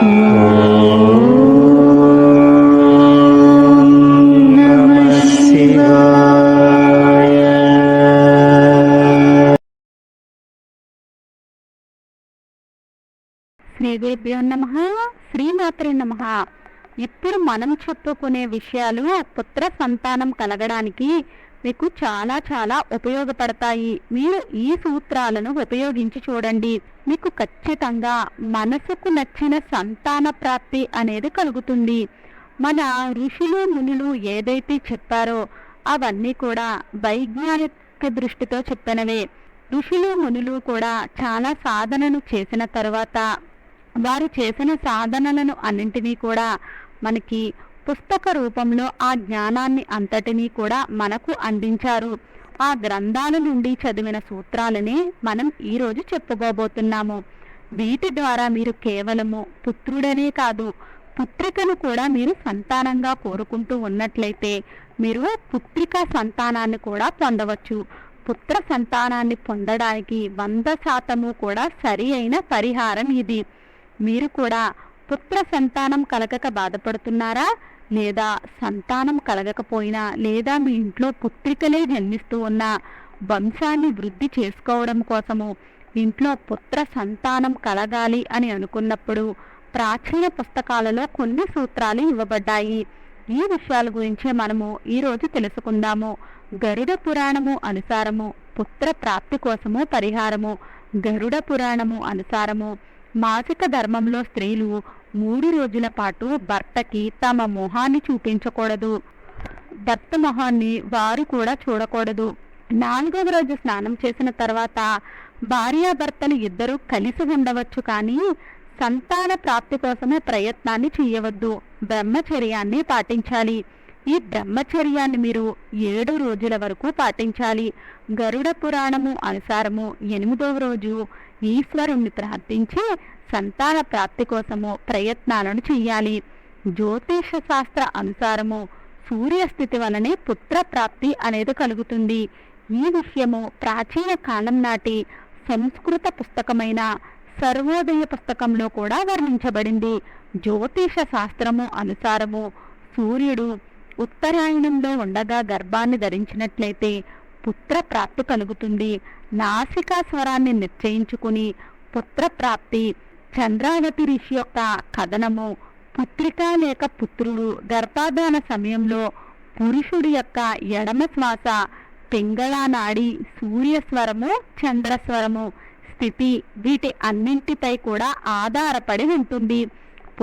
నమః శ్రీదేవ్యో నమ శ్రీమాత్రే నమ. ఇప్పుడు మనం చెప్పుకునే విషయాలు పుత్ర సంతానం కలగడానికి మీకు చాలా చాలా ఉపయోగపడతాయి. మీరు ఈ సూత్రాలను ఉపయోగించి చూడండి. మీకు ఖచ్చితంగా మనసుకు నచ్చిన సంతాన ప్రాప్తి అనేది కలుగుతుంది. మన ఋషులు మునులు ఏదైతే చెప్పారో అవన్నీ కూడా వైజ్ఞానిక దృష్టితో చెప్పినవే. ఋషులు మునులు కూడా చాలా సాధనను చేసిన తర్వాత వారు చేసిన సాధనలను అన్నింటినీ కూడా మనకి పుస్తక రూపంలో ఆ జ్ఞానాన్ని అంతటినీ కూడా మనకు అందించారు. ఆ గ్రంథాల నుండి చదివిన సూత్రాలనే మనం ఈరోజు చెప్పుకోబోతున్నాము. వీటి ద్వారా మీరు కేవలము పుత్రుడనే కాదు పుత్రికను కూడా మీరు సంతానంగా కోరుకుంటూ ఉన్నట్లయితే మీరు పుత్రిక సంతానాన్ని కూడా పొందవచ్చు. పుత్ర సంతానాన్ని పొందడానికి వంద శాతము కూడా సరి అయిన పరిహారం ఇది. మీరు కూడా పుత్ర సంతానం కలగక బాధపడుతున్నారా? లేదా సంతానం కలగకపోయినా లేదా మీ ఇంట్లో పుత్రికలే జన్మిస్తూ ఉన్న వంశాన్ని వృద్ధి చేసుకోవడం కోసము ఇంట్లో పుత్ర సంతానం కలగాలి అని అనుకున్నప్పుడు ప్రాచీన పుస్తకాలలో కొన్ని సూత్రాలు ఇవ్వబడ్డాయి. ఈ విషయాల గురించే మనము ఈరోజు తెలుసుకుందాము. గరుడ పురాణము అనుసారము పుత్ర ప్రాప్తి కోసము పరిహారము. గరుడ పురాణము అనుసారము మాసిక ధర్మంలో స్త్రీలు మూడు రోజుల పాటు భర్తకి తమ మొహాన్ని చూపించకూడదు. భర్త మొహాన్ని వారు కూడా చూడకూడదు. నాలుగవ రోజు స్నానం చేసిన తర్వాత భార్యాభర్తలు ఇద్దరూ కలిసి ఉండవచ్చు కానీ సంతాన ప్రాప్తి కోసమే ప్రయత్నాన్ని చేయవద్దు. బ్రహ్మచర్యాన్ని పాటించాలి. ఈ బ్రహ్మచర్యాన్ని మీరు ఏడు రోజుల వరకు పాటించాలి. గరుడ పురాణము అనుసారము ఎనిమిదవ రోజు ఈశ్వరుణ్ణి ప్రార్థించి సంతాన ప్రాప్తి కోసము ప్రయత్నాలను చెయ్యాలి. జ్యోతిష శాస్త్ర అనుసారము సూర్యస్థితి వలనే పుత్ర ప్రాప్తి అనేది కలుగుతుంది. ఈ విషయము ప్రాచీన కాలం నాటి సంస్కృత పుస్తకమైన సర్వోదయ పుస్తకంలో కూడా వర్ణించబడింది. జ్యోతిష శాస్త్రము అనుసారము సూర్యుడు ఉత్తరాయణంలో ఉండగా గర్భాన్ని ధరించినట్లయితే పుత్ర ప్రాప్తి కలుగుతుంది. నాసికా స్వరాన్ని నిశ్చయించుకుని పుత్రప్రాప్తి చంద్రావతి ఋషి యొక్క కథనము పుత్రిక లేక పుత్రుడు గర్భాధాన సమయంలో పురుషుడి యొక్క ఎడమ శ్వాస పింగళానాడి సూర్యస్వరము చంద్రస్వరము స్థితి వీటి అన్నింటిపై కూడా ఆధారపడి ఉంటుంది.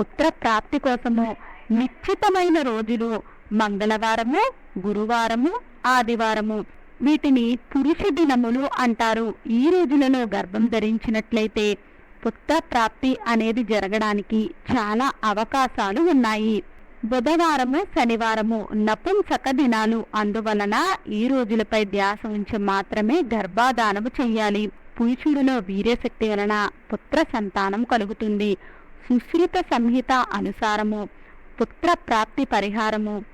పుత్ర ప్రాప్తి కోసము నిశ్చితమైన రోజులు మంగళవారము గురువారము ఆదివారము వీటిని పురుష దినములు అంటారు. ఈ రోజులలో గర్భం ధరించినట్లయితే పుత్ర ప్రాప్తి అనేది జరగడానికి చాలా అవకాశాలు ఉన్నాయి. బుధవారము శనివారము నపుంసక దినాలు. అందువలన ఈ రోజులపై ధ్యాస ఉంచి మాత్రమే గర్భాధానము చెయ్యాలి. పురుషుడిలో వీర్యశక్తి వలన పుత్ర సంతానం కలుగుతుంది. సుశ్రుత సంహిత అనుసారము పుత్ర ప్రాప్తి పరిహారము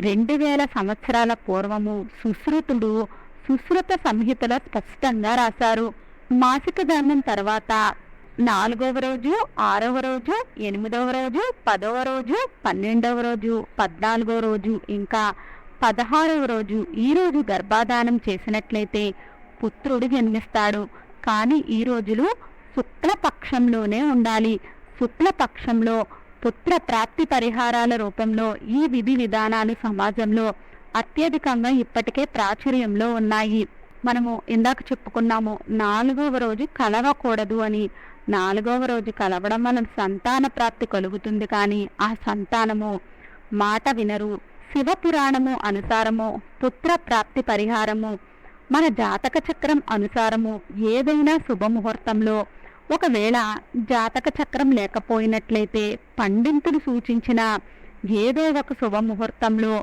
రెండు వేల సంవత్సరాల పూర్వము సుశ్రుతుడు సుశ్రుత సంహితలో స్పష్టంగా రాశారు. మాసిక ధర్మం తర్వాత నాలుగవ రోజు ఆరవ రోజు ఎనిమిదవ రోజు పదవ రోజు పన్నెండవ రోజు పద్నాలుగవ రోజు ఇంకా పదహారవ రోజు ఈ రోజు గర్భాధానం చేసినట్లయితే పుత్రుడు జన్మిస్తాడు. కానీ ఈ రోజులు శుక్లపక్షంలోనే ఉండాలి. శుక్లపక్షంలో పుత్ర ప్రాప్తి పరిహారాల రూపంలో ఈ విధి విధానాలు సమాజంలో అత్యధికంగా ఇప్పటికే ప్రాచుర్యంలో ఉన్నాయి. మనము ఇందాక చెప్పుకున్నాము నాలుగవ రోజు కలవకూడదు అని. నాలుగవ రోజు కలవడం వలన సంతాన ప్రాప్తి కలుగుతుంది కానీ ఆ సంతానము మాట వినరు. శివపురాణము అనుసారము పుత్ర ప్రాప్తి పరిహారము మన జాతక చక్రం అనుసారము ఏదైనా శుభముహూర్తంలో ఒకవేళ జాతక చక్రం లేకపోయినట్లయితే పండితులు సూచించిన ఏదో ఒక శుభముహూర్తంలో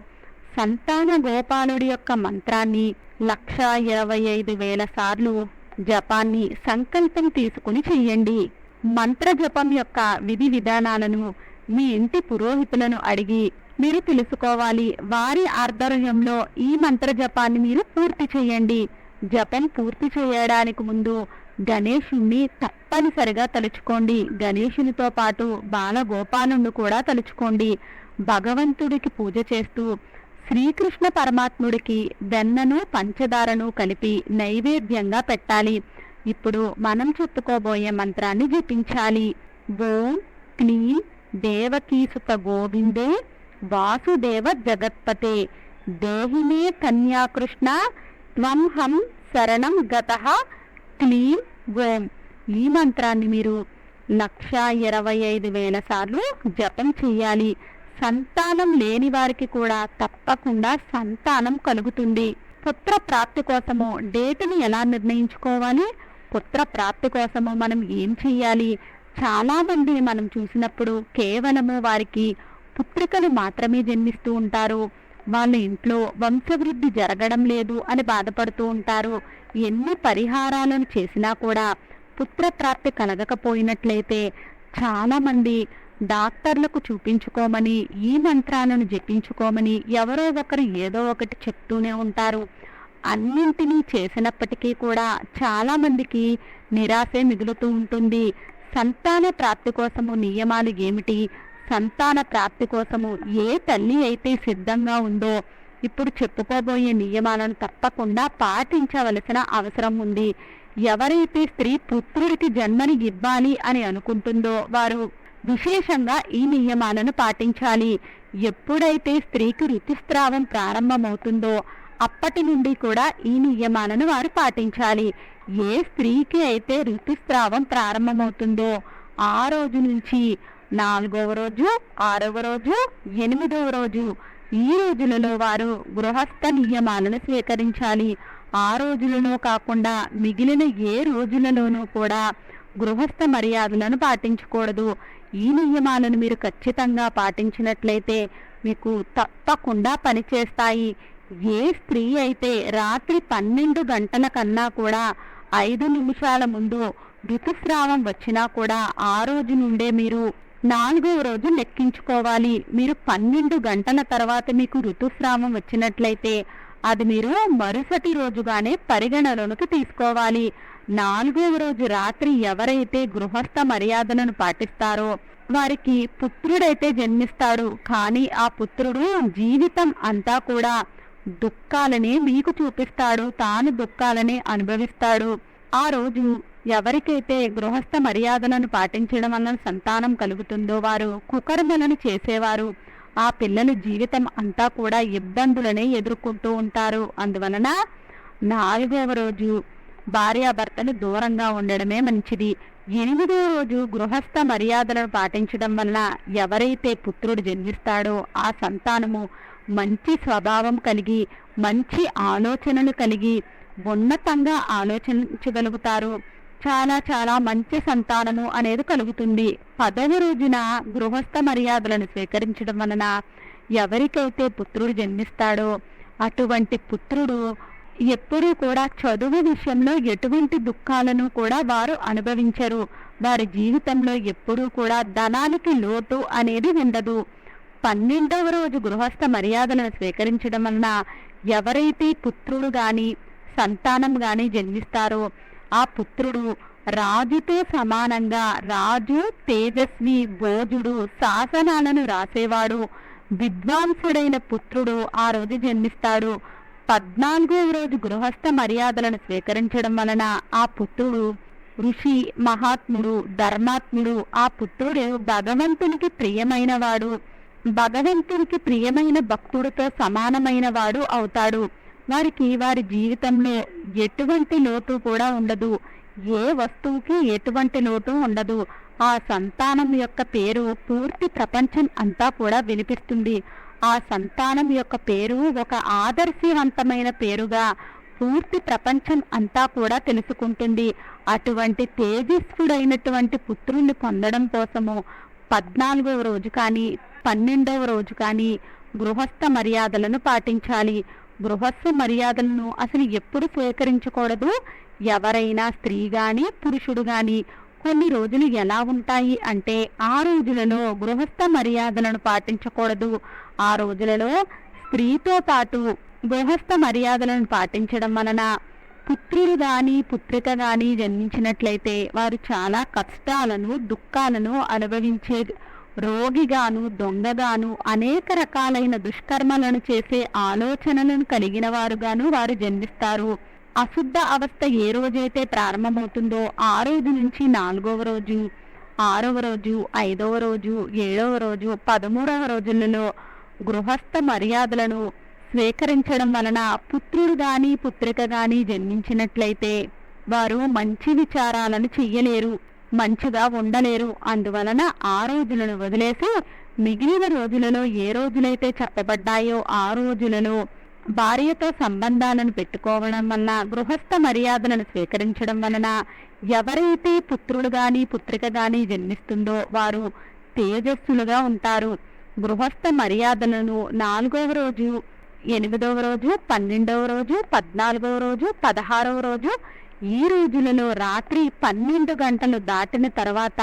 సంతాన గోపాలుడి యొక్క మంత్రాన్ని లక్ష ఇరవై ఐదు వేల సార్లు జపాన్ని సంకల్పం తీసుకుని చెయ్యండి. మంత్ర జపం యొక్క విధి విధానాలను మీ ఇంటి పురోహితులను అడిగి మీరు తెలుసుకోవాలి. వారి ఆధ్వర్యంలో ఈ మంత్ర జపాన్ని మీరు పూర్తి చేయండి జపం పూర్తి చేయడానికి ముందు గణేషుణ్ణి తప్పనిసరిగా తలుచుకోండి. గణేషునితో పాటు బాలగోపాలుణ్ణి కూడా తలుచుకోండి. భగవంతుడికి పూజ చేస్తూ శ్రీకృష్ణ పరమాత్ముడికి వెన్నను పంచదారను కలిపి నైవేద్యంగా పెట్టాలి. ఇప్పుడు మనం చెప్పుకోబోయే మంత్రాన్ని జపించాలి. ఓం క్లీం దేవకీసుత గోవిందే వాసుదేవ జగత్పతే. దేహిమే కన్యాకృష్ణ త్వం హం శరణం గత క్లీం ఓం ఈ మంత్రాన్ని మీరు లక్ష ఇరవై ఐదు వేల సార్లు జపం చేయాలి సంతానం లేని వారికి కూడా తప్పకుండా సంతానం కలుగుతుంది. పుత్ర ప్రాప్తి కోసము డేటును ఎలా నిర్ణయించుకోవాలి? పుత్ర ప్రాప్తి కోసము మనం ఏం చేయాలి చాలా మందిని మనం చూసినప్పుడు కేవలము వారికి పుత్రికలు మాత్రమే జన్మిస్తూ ఉంటారు. వాళ్ళ ఇంట్లో వంశవృద్ధి జరగడం లేదు అని బాధపడుతూ ఉంటారు. ఎన్ని పరిహారాలను చేసినా కూడా పుత్రప్రాప్తి కలగకపోయినట్లయితే చాలామంది డాక్టర్లకు చూపించుకోమని ఈ మంత్రాలను జపించుకోమని ఎవరో ఒకరు ఏదో ఒకటి చెప్తూనే ఉంటారు. అన్నింటినీ చేసినప్పటికీ కూడా చాలామందికి నిరాశే మిగులుతూ ఉంటుంది. సంతాన ప్రాప్తి కోసము నియమాలు ఏమిటి? సంతాన ప్రాప్తి కోసము ఏ తల్లి అయితే సిద్ధంగా ఉందో ఇప్పుడు చెప్పుకోబోయే నియమాలను తప్పకుండా పాటించవలసిన అవసరం ఉంది. ఎవరైతే స్త్రీ పుత్రుడికి జన్మని ఇవ్వాలి అని అనుకుంటుందో వారు విశేషంగా ఈ నియమాలను పాటించాలి. ఎప్పుడైతే స్త్రీకి ఋతుస్రావం ప్రారంభమవుతుందో అప్పటి నుండి కూడా ఈ నియమాలను వారు పాటించాలి. ఏ స్త్రీకి అయితే ఋతుస్రావం ప్రారంభమవుతుందో ఆ రోజు నుంచి నాలుగవ రోజు ఆరవ రోజు ఎనిమిదవ రోజు. ఈ రోజులలో వారు గృహస్థ నియమాలను స్వీకరించాలి. ఆ రోజులలో కాకుండా మిగిలిన ఏ రోజులలోనూ కూడా గృహస్థ మర్యాదలను పాటించకూడదు. ఈ నియమాలను మీరు ఖచ్చితంగా పాటించినట్లయితే మీకు తప్పకుండా పనిచేస్తాయి ఏ స్త్రీ అయితే రాత్రి పన్నెండు గంటల కన్నా కూడా ఐదు నిమిషాల ముందు ఋతుస్రావం వచ్చినా కూడా ఆ రోజు నుండే మీరు నాలుగవ రోజు లెక్కించుకోవాలి. మీరు పన్నెండు గంటల తర్వాత మీకు ఋతుస్రావం వచ్చినట్లయితే అది మీరు మరుసటి రోజుగానే పరిగణలోనికి తీసుకోవాలి. నాలుగవ రోజు రాత్రి ఎవరైతే గృహస్థ మర్యాదలను పాటిస్తారో వారికి పుత్రుడైతే జన్మిస్తాడు. కానీ ఆ పుత్రుడు జీవితం అంతా కూడా దుఃఖాలని మీకు చూపిస్తాడు. తాను దుఃఖాలని అనుభవిస్తాడు. ఆ రోజు ఎవరికైతే గృహస్థ మర్యాదలను పాటించడం వలన సంతానం కలుగుతుందో వారు కుకర్మలను చేసేవారు. ఆ పిల్లలు జీవితం అంతా కూడా ఇబ్బందులనే ఎదుర్కొంటూ ఉంటారు. అందువలన నాలుగవ రోజు భార్యాభర్తలు దూరంగా ఉండడమే మంచిది. ఎనిమిదో రోజు గృహస్థ మర్యాదలను పాటించడం వల్ల ఎవరైతే పుత్రుడు జన్మిస్తాడో ఆ సంతానము మంచి స్వభావం కలిగి మంచి ఆలోచనలు కలిగి ఉన్నతంగా ఆలోచించగలుగుతారు. చాలా చాలా మంచి సంతానము అనేది కలుగుతుంది. పదవి రోజున గృహస్థ మర్యాదలను స్వీకరించడం వలన ఎవరికైతే పుత్రుడు జన్మిస్తాడో అటువంటి పుత్రుడు ఎప్పుడూ కూడా చదువు విషయంలో ఎటువంటి దుఃఖాలను కూడా వారు అనుభవించరు. వారి జీవితంలో ఎప్పుడూ కూడా ధనానికి లోటు అనేది ఉండదు. పన్నెండవ రోజు గృహస్థ మర్యాదలను స్వీకరించడం వలన ఎవరైతే పుత్రుడు గాని సంతానం గాని జన్మిస్తారో ఆ పుత్రుడు రాజుతో సమానంగా రాజు తేజస్వి భోజుడు శాసనాలను రాసేవాడు. విద్వాంసుడైన పుత్రుడు ఆ రోజు జన్మిస్తాడు. పద్నాలుగో రోజు గృహస్థ మర్యాదలను స్వీకరించడం వలన ఆ పుత్రుడు ఋషి మహాత్ముడు ధర్మాత్ముడు ఆ పుత్రుడు భగవంతునికి ప్రియమైనవాడు. భగవంతునికి ప్రియమైన భక్తుడితో సమానమైన వాడు అవుతాడు. వారికి వారి జీవితంలో ఎటువంటి లోటు కూడా ఉండదు. ఏ వస్తువుకి ఎటువంటి లోటు ఉండదు. ఆ సంతానం యొక్క పేరు పూర్తి ప్రపంచం అంతా కూడా వినిపిస్తుంది. ఆ సంతానం యొక్క పేరు ఒక ఆదర్శవంతమైన పేరుగా పూర్తి ప్రపంచం అంతా కూడా తెలుసుకుంటుంది. అటువంటి తేజస్సుడైనటువంటి పుత్రుణ్ణి పొందడం కోసము పద్నాలుగవ రోజు కానీ పన్నెండవ రోజు కానీ గృహస్థ మర్యాదలను పాటించాలి. గృహస్థ మర్యాదలను అసలు ఎప్పుడు స్వీకరించకూడదు. ఎవరైనా స్త్రీ గాని పురుషుడు గాని కొన్ని రోజులు ఎలా ఉంటాయి అంటే ఆ రోజులలో గృహస్థ మర్యాదలను పాటించకూడదు. ఆ రోజులలో స్త్రీతో పాటు గృహస్థ మర్యాదలను పాటించడం వలన పుత్రులు గాని పుత్రిక గాని జన్మించినట్లయితే వారు చాలా కష్టాలను దుఃఖాలను అనుభవించే రోగిగాను దొంగగాను అనేక రకాలైన దుష్కర్మలను చేసే ఆలోచనలను కలిగిన వారుగాను వారు జన్మిస్తారు. అశుద్ధ అవస్థ ఏ రోజైతే ప్రారంభమవుతుందో ఆ రోజు నుంచి నాలుగవ రోజు ఆరవ రోజు ఐదవ రోజు ఏడవ రోజు పదమూడవ రోజులలో గృహస్థ మర్యాదలను స్వీకరించడం వలన పుత్రుడు గాని పుత్రిక గాని జన్మించినట్లయితే వారు మంచి విచారాలను చెయ్యలేరు. మంచిగా ఉండలేరు. అందువలన ఆ రోజులను వదిలేసి మిగిలిన రోజులలో ఏ రోజులైతే చెప్పబడ్డాయో ఆ రోజులను భార్యతో సంబంధాలను పెట్టుకోవడం వలన గృహస్థ మర్యాదలను స్వీకరించడం వలన ఎవరైతే పుత్రుడు గాని పుత్రిక గాని జన్మిస్తుందో వారు తేజస్సులుగా ఉంటారు. గృహస్థ మర్యాదలను నాలుగవ రోజు ఎనిమిదవ రోజు పన్నెండవ రోజు పద్నాలుగవ రోజు పదహారవ రోజు ఈ రోజులలో రాత్రి పన్నెండు గంటలు దాటిన తర్వాత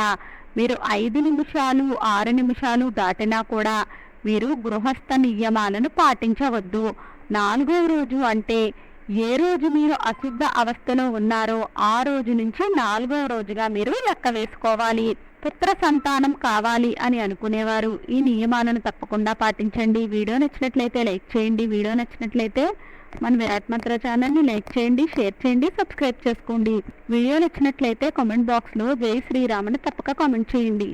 మీరు ఐదు నిమిషాలు ఆరు నిమిషాలు దాటినా కూడా మీరు గృహస్థ నియమాలను పాటించవద్దు. నాలుగవ రోజు అంటే ఏ రోజు మీరు అశుద్ధ అవస్థలో ఉన్నారో ఆ రోజు నుంచి నాలుగవ రోజుగా మీరు లెక్క వేసుకోవాలి. పుత్ర సంతానం కావాలి అని అనుకునేవారు. ఈ నియమాలను తప్పకుండా పాటించండి. వీడియో నచ్చినట్లయితే లైక్ చేయండి. వీడియో నచ్చినట్లయితే మన విరాట్ మంత్ర ఛానల్ని లైక్ చేయండి షేర్ చేయండి సబ్స్క్రైబ్ చేసుకోండి. వీడియో నచ్చినట్లయితే కామెంట్ బాక్స్లో జై శ్రీరామ్ అని తప్పక కామెంట్ చేయండి.